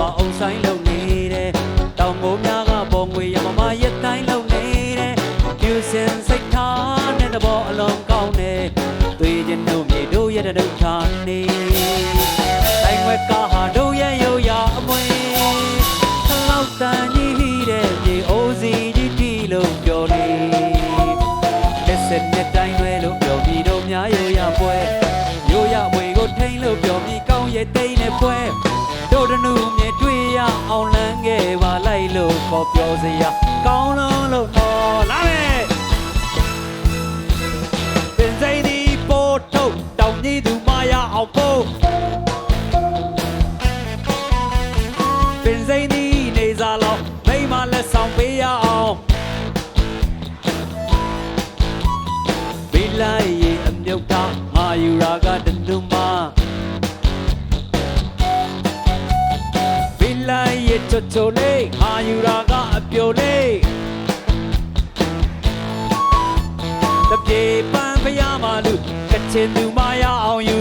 စွာအုံဆိုင်လုံနေတဲ့တောင်ကိုများကပေါ်ငွေရမမရက်တိုင်းလုံနေတဲ့ပြူစင်စိတ်ထားတဲ့တဘောအလုံးကောင်းတဲ့သွေးချင်းတို့မြေတို့ရဲ့တဒုထားနေတိုင်းဝက်ကဟာတို့ရဲ့ရိုးရာအမွေလောက်တန်ကြီးဟိတဲ့မြေအိုးစီကြီးတီလို့ပြောနေတစ်စက်နဲ့တိုင်းွဲလို့ပြောပြီးတော့များရိုးရပွဲရိုးရမွေကိုထိန်လို့ပြောပြီးကောင်းရဲ့တိန်နဲ့ပွဲတို့တနုမြေတွေ့ရ အောင်လန်းခဲ့ပါလိုက်လို့ခေါ်ပြောစရာကောင်းလုံးလို့တော်လာမယ်ပင်စိမ့်ဒီပို့ထုတ်တောင်ကြီးသူမရအောင်ပို့ပင်စိမ့်ဒီနေစားလောက်မိမလက်ဆောင်ပေးရအောင်ဘိလိုက် ချွတ်ချုံလေးငါယူရာကအပြိုလေးတပြေပန်းဖျားမလူကချင်သူမရအောင်ယူ